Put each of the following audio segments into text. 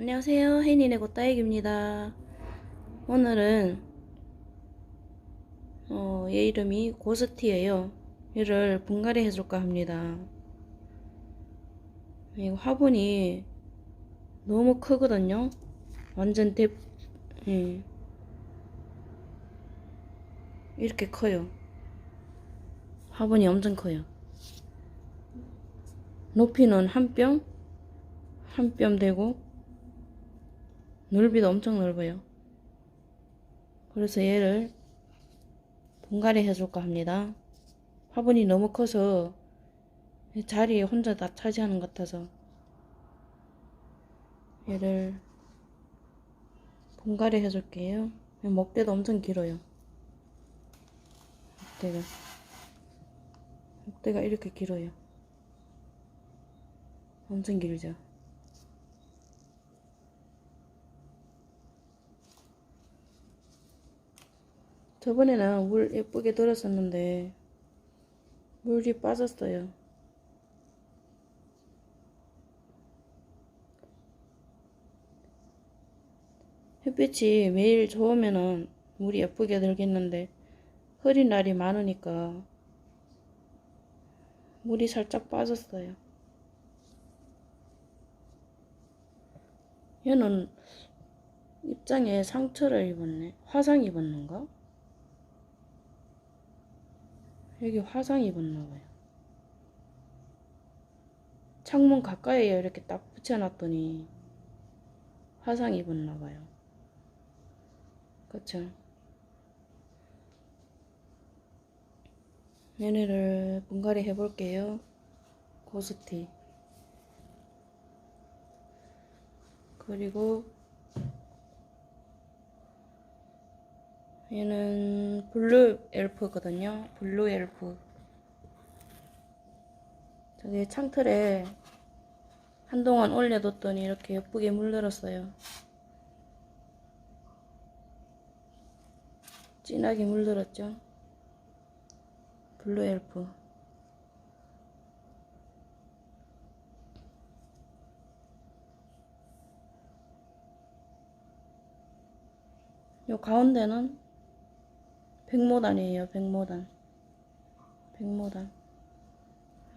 안녕하세요. 혜인이네 고 따익입니다. 오늘은 어, 얘 이름이 고스티예요. 얘를 분갈이 해줄까 합니다. 이거 화분이 너무 크거든요. 완전 대 예. 이렇게 커요. 화분이 엄청 커요. 높이는 한 뼘, 한 뼘 되고 넓이도 엄청 넓어요. 그래서 얘를 분갈이 해줄까 합니다. 화분이 너무 커서 자리에 혼자 다 차지하는 것 같아서 얘를 분갈이 해줄게요. 목대도 엄청 길어요. 목대가 목대가 이렇게 길어요. 엄청 길죠. 저번에는 물 예쁘게 들었었는데 물이 빠졌어요. 햇빛이 매일 좋으면은 물이 예쁘게 들겠는데 흐린 날이 많으니까 물이 살짝 빠졌어요. 얘는 입장에 상처를 입었네. 화상 입었는가? 여기 화상 입었나봐요. 창문 가까이에 이렇게 딱 붙여놨더니 화상 입었나봐요. 그쵸? 얘네를 분갈이 해볼게요. 고스티. 그리고 얘는 블루 엘프거든요. 블루 엘프. 저기 창틀에 한동안 올려뒀더니 이렇게 예쁘게 물들었어요. 진하게 물들었죠. 블루 엘프. 요 가운데는 백모단이에요, 백모단. 백모단.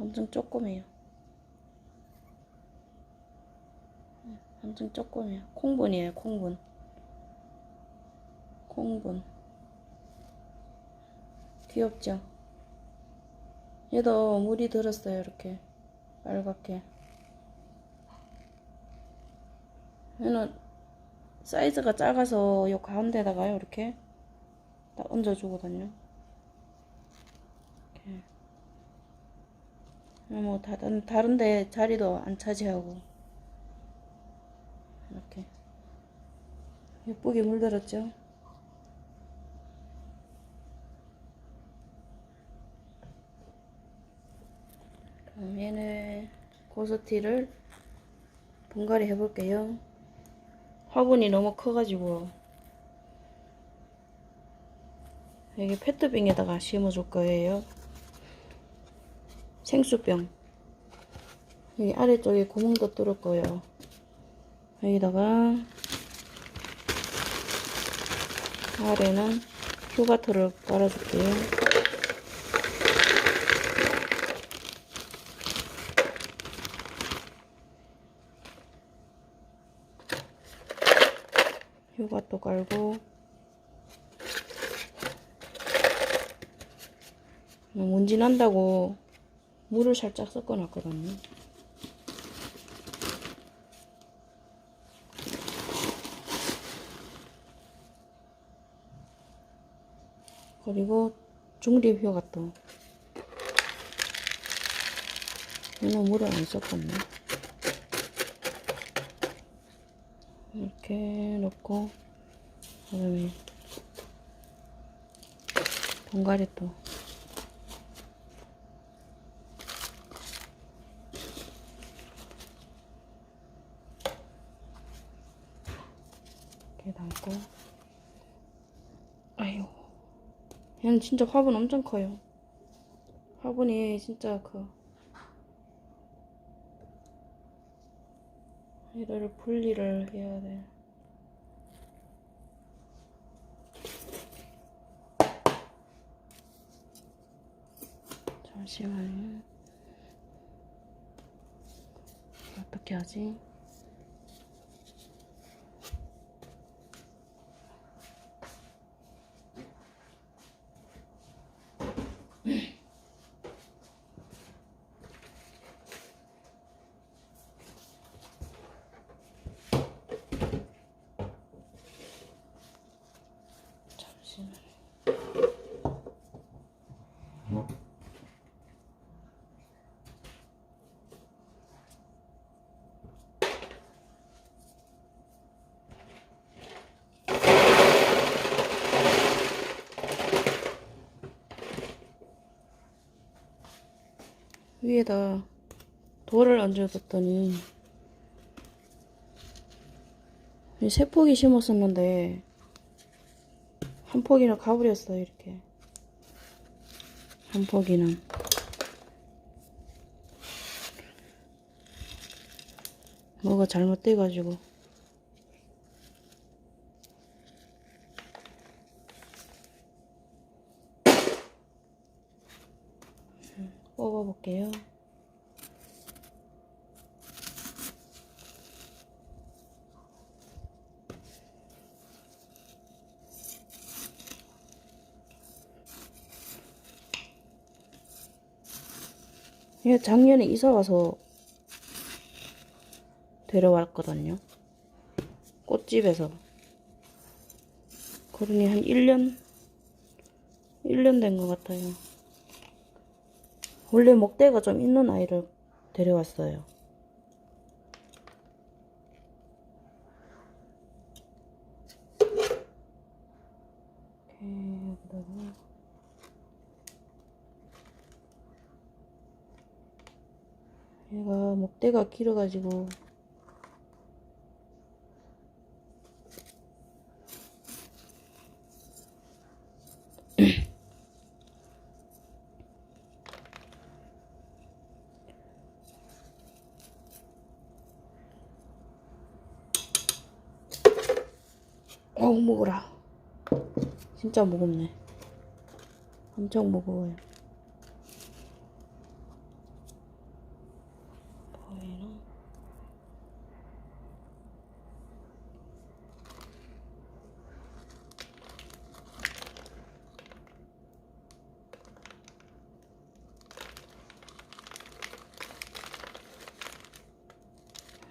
엄청 조그매요. 엄청 조그매요. 콩분이에요, 콩분. 콩분. 귀엽죠? 얘도 물이 들었어요, 이렇게. 빨갛게. 얘는 사이즈가 작아서 요 가운데다가요, 이렇게. 딱 얹어주거든요. 이렇게. 뭐 다른 다른데 자리도 안 차지하고 이렇게 예쁘게 물들었죠. 그럼 얘는 고스티를 분갈이 해볼게요. 화분이 너무 커가지고 여기 페트병에다가 심어줄 거예요. 생수병. 여기 아래쪽에 구멍도 뚫을 거예요. 여기다가 아래는 휴가토를 깔아줄게요. 휴가토 깔고 먼지 난다고 물을 살짝 섞어 놨거든요. 그리고 중립 효과도 얘는 물을 안 섞었네. 이렇게 넣고 그 다음에 동가리 또 이렇게 담고 아유 얘는 진짜 화분 엄청 커요 화분이 진짜 커 얘를 분리를 해야 돼. 잠시만요. 어떻게 하지? 잠시만. 위에다 돌을 얹어뒀더니 이세 폭이 심었었는데 한 포기는 가버렸어요 이렇게. 한 포기는 뭐가 잘못돼가지고 뽑아볼게요 얘 작년에 이사 와서 데려왔거든요. 꽃집에서. 그러니 한 1년? 1년 된 것 같아요. 원래 목대가 좀 있는 아이를 데려왔어요. 얘가 목대가 길어가지고 무거라 진짜 무겁네 엄청 무거워요 보이나?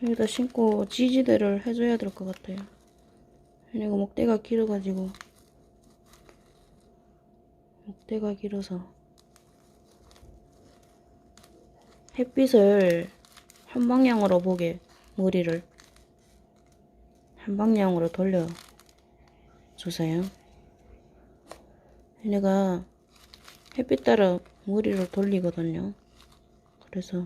여기다 신고 지지대를 해줘야 될 것 같아요. 얘가 목대가 길어가지고 목대가 길어서 햇빛을 한 방향으로 보게 머리를 한 방향으로 돌려 주세요. 얘네가 햇빛 따라 머리를 돌리거든요. 그래서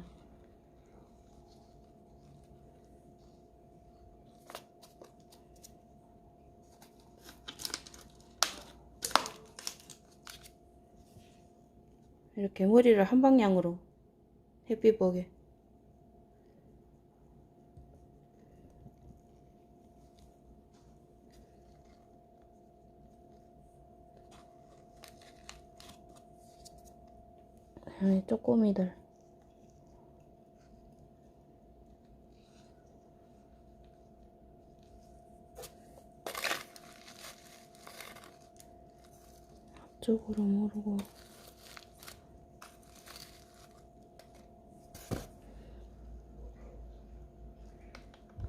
이렇게 머리를 한 방향으로 햇빛 보게 아이 쪼꼬미들. 앞쪽으로 모르고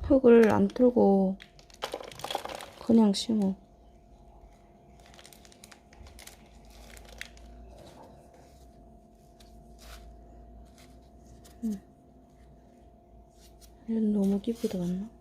흙을 안 틀고 그냥 심어. 음. 얘는 너무 깊이 들어갔나?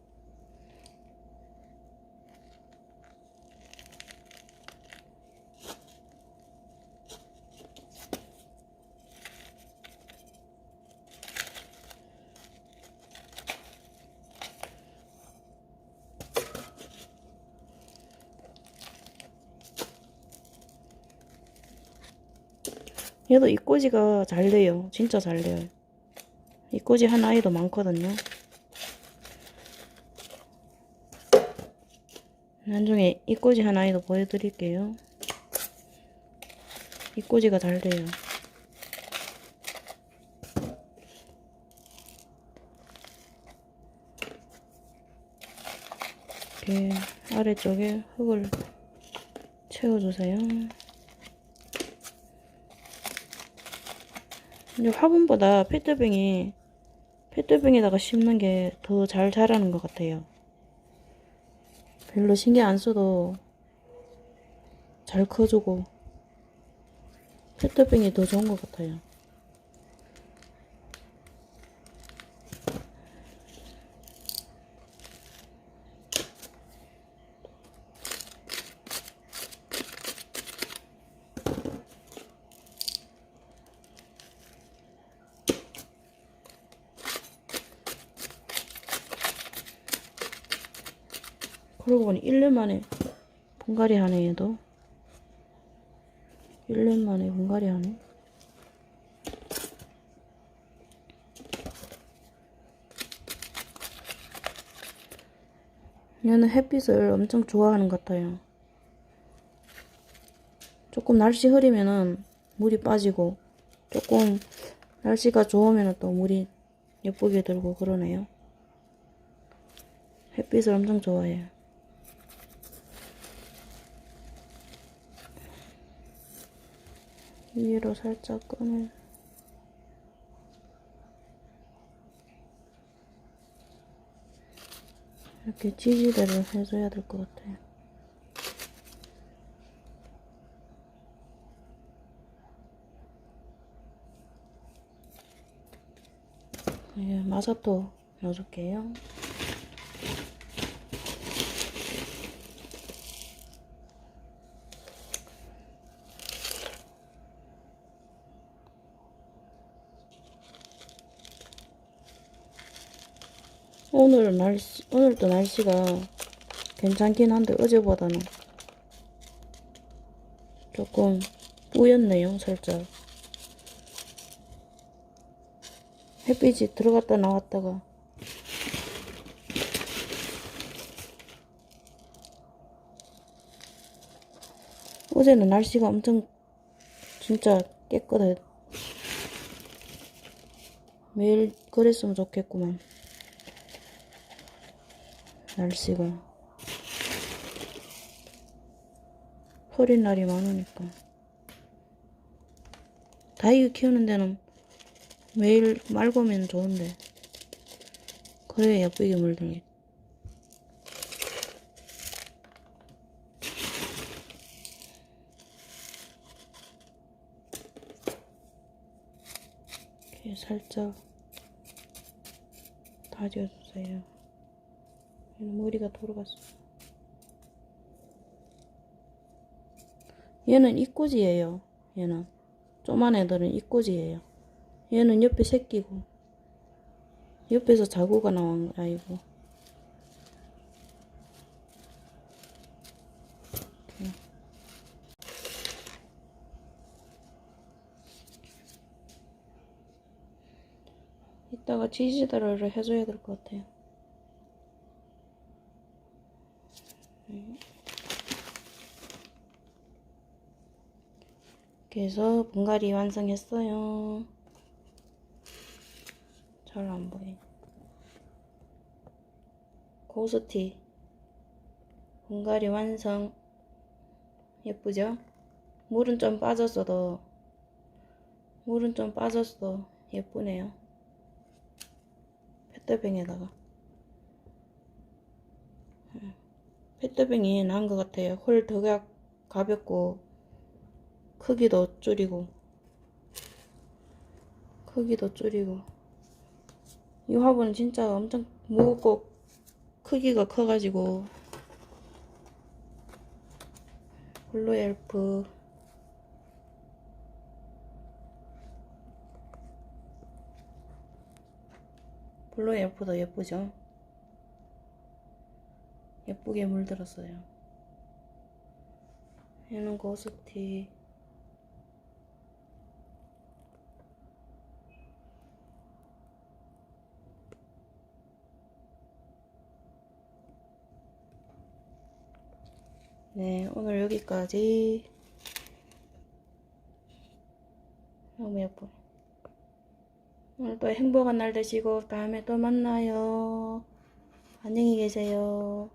얘도 이꼬지가 잘 돼요. 진짜 잘 돼요. 이꼬지 한 아이도 많거든요. 나중에 입꼬지 하나 더 보여드릴게요. 입꼬지가 잘 돼요. 이렇게 아래쪽에 흙을 채워주세요. 근데 화분보다 페트병이 페트병에다가 심는 게 더 잘 자라는 것 같아요. 별로 신경 안 써도 잘 커주고 페트병이 더 좋은 것 같아요. 그러고 보니 1년 만에 분갈이 하네 얘도. 1년 만에 분갈이 하네. 얘는 햇빛을 엄청 좋아하는 것 같아요. 조금 날씨 흐리면은 물이 빠지고 조금 날씨가 좋으면 또 물이 예쁘게 들고 그러네요. 햇빛을 엄청 좋아해요 위로 살짝 끈을 이렇게 지지대를 해줘야 될 것 같아요. 예, 마사토 넣어줄게요. 오늘 날씨, 오늘도 날씨가 괜찮긴 한데 어제보다는 조금 뿌였네요, 살짝. 햇빛이 들어갔다 나왔다가 어제는 날씨가 엄청 진짜 깨끗해. 매일 그랬으면 좋겠구만. 날씨가 흐린 날이 많으니까. 다이유 키우는 데는 매일 맑으면 좋은데 그래야 예쁘게 이렇게 살짝 다져주세요 머리가 돌아갔어. 얘는 입꼬지예요. 얘는 조만 애들은 입꼬지예요. 얘는 옆에 새끼고 옆에서 자구가 나온 아이고. 이따가 지지대를 해줘야 될 것 같아요. 이렇게 해서 분갈이 완성했어요. 잘 안 보여. 고스티 분갈이 완성. 예쁘죠? 물은 좀 빠졌어도 물은 좀 빠졌어 예쁘네요. 페트병에다가 페트병이 나은 것 같아요. 홀 더 가볍고 크기도 줄이고. 크기도 줄이고. 이 화분은 진짜 엄청 무겁고 크기가 커가지고. 블루 엘프. 블루 엘프도 예쁘죠? 예쁘게 물들었어요. 얘는 고스티 네, 오늘 여기까지. 너무 예뻐. 오늘도 행복한 날 되시고 다음에 또 만나요. 안녕히 계세요.